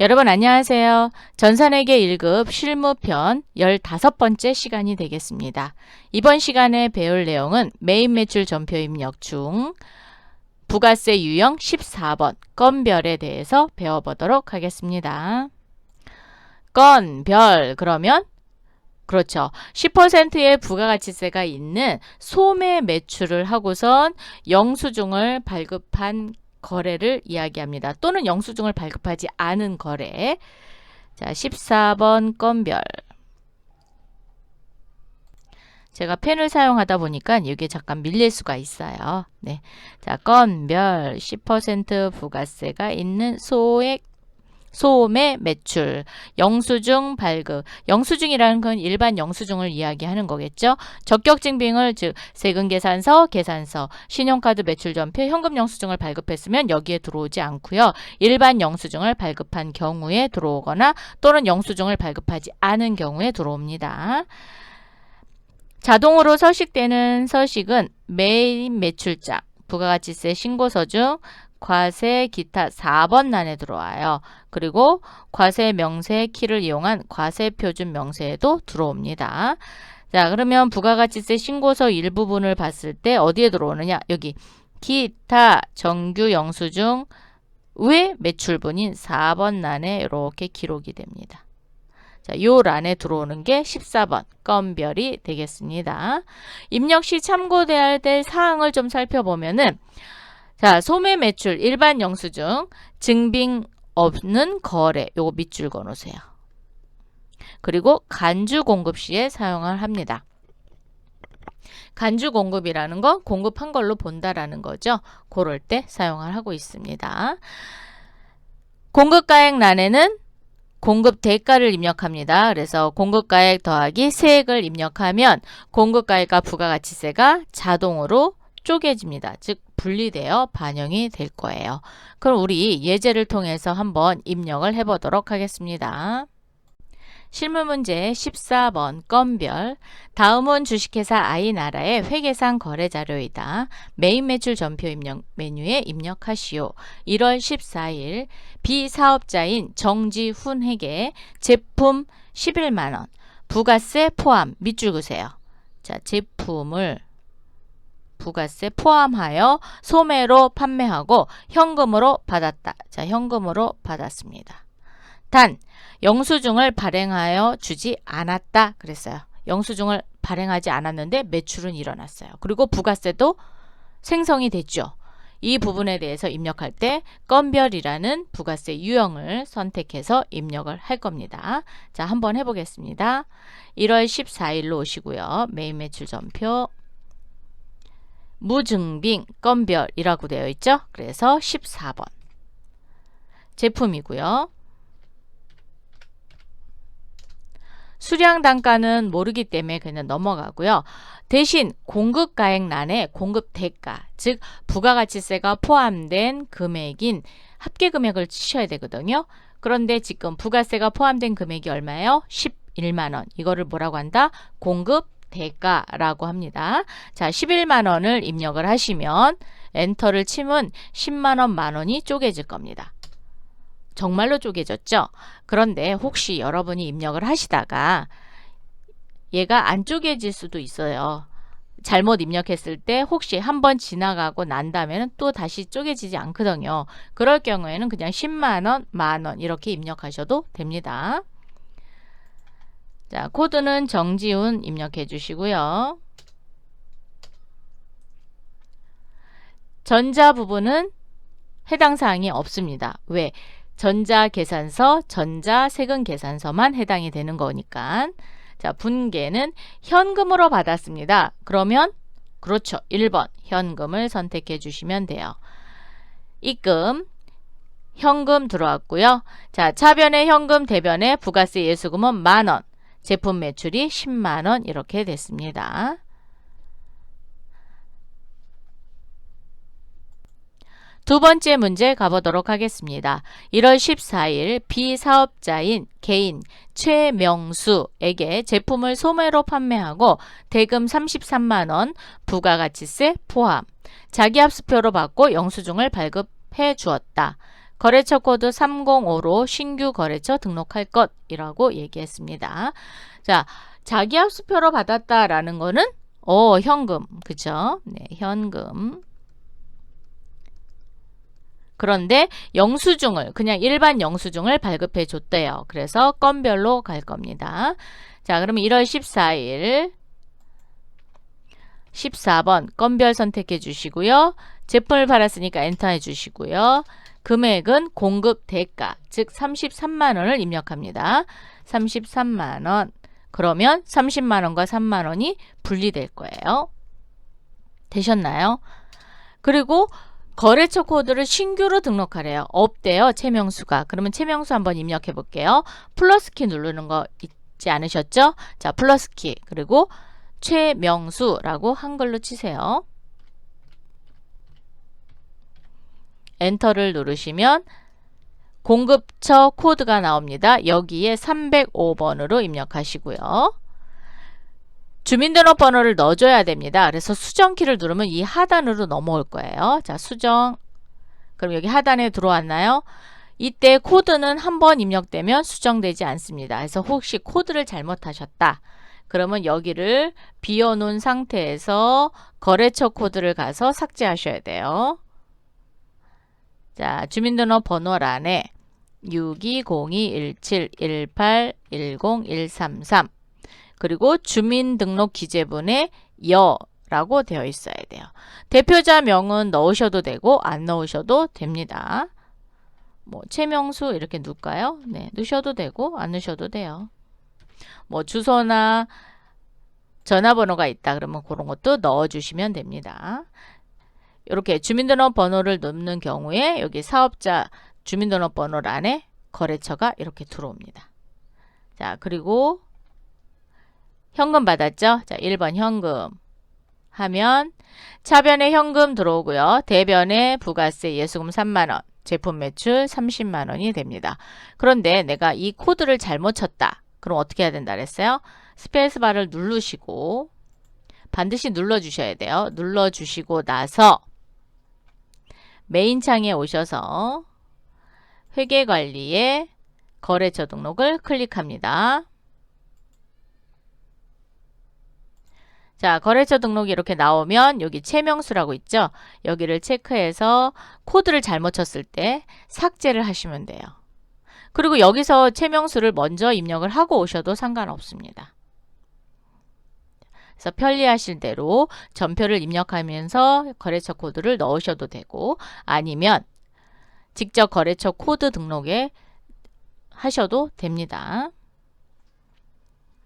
여러분 안녕하세요. 전산회계 1급 실무편 15번째 시간이 되겠습니다. 이번 시간에 배울 내용은 메인 매출 전표 입력 중 부가세 유형 14번 건별에 대해서 배워보도록 하겠습니다. 건별 그러면 그렇죠. 10%의 부가가치세가 있는 소매 매출을 하고선 영수증을 발급한 거래를 이야기합니다. 또는 영수증을 발급하지 않은 거래. 자, 14번 건별. 제가 펜을 사용하다 보니까 이게 잠깐 밀릴 수가 있어요. 네. 자, 건별 10% 부가세가 있는 소액 소매 매출, 영수증 발급. 영수증이라는 건 일반 영수증을 이야기하는 거겠죠. 적격증빙을 즉 세금 계산서, 계산서, 신용카드 매출 전표, 현금 영수증을 발급했으면 여기에 들어오지 않고요. 일반 영수증을 발급한 경우에 들어오거나 또는 영수증을 발급하지 않은 경우에 들어옵니다. 자동으로 서식되는 서식은 메인 매출장, 부가가치세 신고서 중 과세 기타 4번 란에 들어와요. 그리고 과세 명세 키를 이용한 과세 표준 명세에도 들어옵니다. 자, 그러면 부가가치세 신고서 일부분을 봤을 때 어디에 들어오느냐? 여기 기타 정규 영수증 외 매출분인 4번 란에 이렇게 기록이 됩니다. 자, 요 란에 들어오는 게 14번 건별이 되겠습니다. 입력 시 참고돼야 될 사항을 좀 살펴보면은 자, 소매 매출 일반 영수증 증빙 없는 거래 요거 밑줄 그어 놓으세요. 그리고 간주 공급 시에 사용을 합니다. 간주 공급이라는 건 공급한 걸로 본다라는 거죠. 그럴 때 사용을 하고 있습니다. 공급가액 란에는 공급 대가를 입력합니다. 그래서 공급가액 더하기 세액을 입력하면 공급가액과 부가가치세가 자동으로 쪼개집니다. 즉 분리되어 반영이 될 거예요. 그럼 우리 예제를 통해서 한번 입력을 해보도록 하겠습니다. 실무 문제 14번 건별 다음은 주식회사 아이나라의 회계상 거래 자료이다. 메인 매출 전표 입력 메뉴에 입력하시오. 1월 14일 비사업자인 정지훈에게 제품 11만 원 부가세 포함 밑줄 그세요. 자, 제품을 부가세 포함하여 소매로 판매하고 현금으로 받았다. 자, 현금으로 받았습니다. 단 영수증을 발행하여 주지 않았다 그랬어요. 영수증을 발행하지 않았는데 매출은 일어났어요. 그리고 부가세도 생성이 됐죠. 이 부분에 대해서 입력할 때 건별이라는 부가세 유형을 선택해서 입력을 할 겁니다. 자, 한번 해보겠습니다. 1월 14일로 오시고요. 메인 매출 전표 무증빙 건별이라고 되어 있죠. 그래서 14번 제품이고요. 수량 단가는 모르기 때문에 그냥 넘어가고요. 대신 공급 가액란에 공급 대가, 즉 부가가치세가 포함된 금액인 합계 금액을 치셔야 되거든요. 그런데 지금 부가세가 포함된 금액이 얼마예요? 11만 원. 이거를 뭐라고 한다? 공급 대가라고 합니다. 자, 11만 원을 입력을 하시면 엔터를 치면 10만 원, 만 원이 쪼개질 겁니다. 정말로 쪼개졌죠? 그런데 혹시 여러분이 입력을 하시다가 얘가 안 쪼개질 수도 있어요. 잘못 입력했을 때 혹시 한번 지나가고 난 다음에는 또 다시 쪼개지지 않거든요. 그럴 경우에는 그냥 10만원, 만원 이렇게 입력하셔도 됩니다. 자, 코드는 정지훈 입력해 주시고요. 전자 부분은 해당 사항이 없습니다. 왜? 전자 계산서, 전자 세금 계산서만 해당이 되는 거니까. 자, 분계는 현금으로 받았습니다. 그러면 그렇죠. 1번 현금을 선택해 주시면 돼요. 입금 현금 들어왔고요. 자, 차변의 현금, 대변의 부가세 예수금은 만원. 제품 매출이 10만 원 이렇게 됐습니다. 두 번째 문제 가보도록 하겠습니다. 1월 14일 비사업자인 개인 최명수에게 제품을 소매로 판매하고 대금 33만원 부가가치세 포함 자기합수표로 받고 영수증을 발급해 주었다. 거래처 코드 305로 신규 거래처 등록할 것이라고 얘기했습니다. 자, 자기 합수표로 받았다라는 거는 어, 현금. 그죠? 네, 현금. 그런데 영수증을 그냥 일반 영수증을 발급해 줬대요. 그래서 건별로 갈 겁니다. 자, 그러면 1월 14일 14번 건별 선택해 주시고요. 제품을 팔았으니까 엔터 해 주시고요. 금액은 공급 대가, 즉 33만 원을 입력합니다. 33만 원. 그러면 30만 원과 3만 원이 분리될 거예요. 되셨나요? 그리고 거래처 코드를 신규로 등록하래요. 없대요. 채명수가. 그러면 채명수 한번 입력해 볼게요. 플러스 키 누르는 거 있지 않으셨죠? 자, 플러스 키. 그리고 최명수라고 한글로 치세요. 엔터를 누르시면 공급처 코드가 나옵니다. 여기에 305번으로 입력하시고요. 주민등록번호를 넣어줘야 됩니다. 그래서 수정키를 누르면 이 하단으로 넘어올 거예요. 자, 수정. 그럼 여기 하단에 들어왔나요? 이때 코드는 한 번 입력되면 수정되지 않습니다. 그래서 혹시 코드를 잘못하셨다. 그러면 여기를 비워놓은 상태에서 거래처 코드를 가서 삭제하셔야 돼요. 자, 주민등록 번호란에 62021718101333 그리고 주민등록 기재분에 여라고 되어 있어야 돼요. 대표자 명은 넣으셔도 되고 안 넣으셔도 됩니다. 뭐 최명수 이렇게 넣을까요? 네, 넣으셔도 되고 안 넣으셔도 돼요. 뭐 주소나 전화번호가 있다 그러면 그런 것도 넣어주시면 됩니다. 이렇게 주민등록번호를 넣는 경우에 여기 사업자 주민등록번호란에 거래처가 이렇게 들어옵니다. 자 그리고 현금 받았죠? 자 1번 현금 하면 차변에 현금 들어오고요. 대변에 부가세 예수금 3만원 제품 매출 30만원이 됩니다. 그런데 내가 이 코드를 잘못 쳤다. 그럼 어떻게 해야 된다 그랬어요? 스페이스바를 누르시고 반드시 눌러주셔야 돼요. 눌러주시고 나서 메인 창에 오셔서 회계관리에 거래처 등록을 클릭합니다. 자, 거래처 등록이 이렇게 나오면 여기 채명수라고 있죠? 여기를 체크해서 코드를 잘못 쳤을 때 삭제를 하시면 돼요. 그리고 여기서 채명수를 먼저 입력을 하고 오셔도 상관없습니다. 그래서 편리하실 대로 전표를 입력하면서 거래처 코드를 넣으셔도 되고 아니면 직접 거래처 코드 등록에 하셔도 됩니다.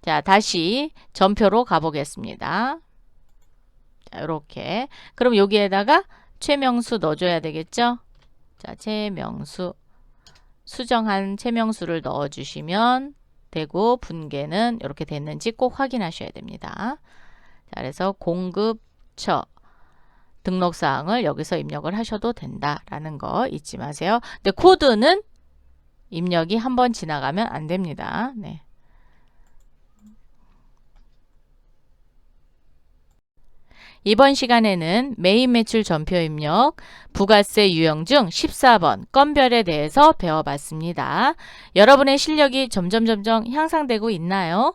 자, 다시 전표로 가보겠습니다. 자, 이렇게. 그럼 여기에다가 최명수 넣어줘야 되겠죠? 자, 최명수. 수정한 최명수를 넣어주시면 되고 분계는 이렇게 됐는지 꼭 확인하셔야 됩니다. 자, 그래서 공급처 등록사항을 여기서 입력을 하셔도 된다라는 거 잊지 마세요. 근데 코드는 입력이 한 번 지나가면 안 됩니다. 네. 이번 시간에는 메인 매출 전표 입력, 부가세 유형 중 14번 건별에 대해서 배워봤습니다. 여러분의 실력이 점점점점 향상되고 있나요?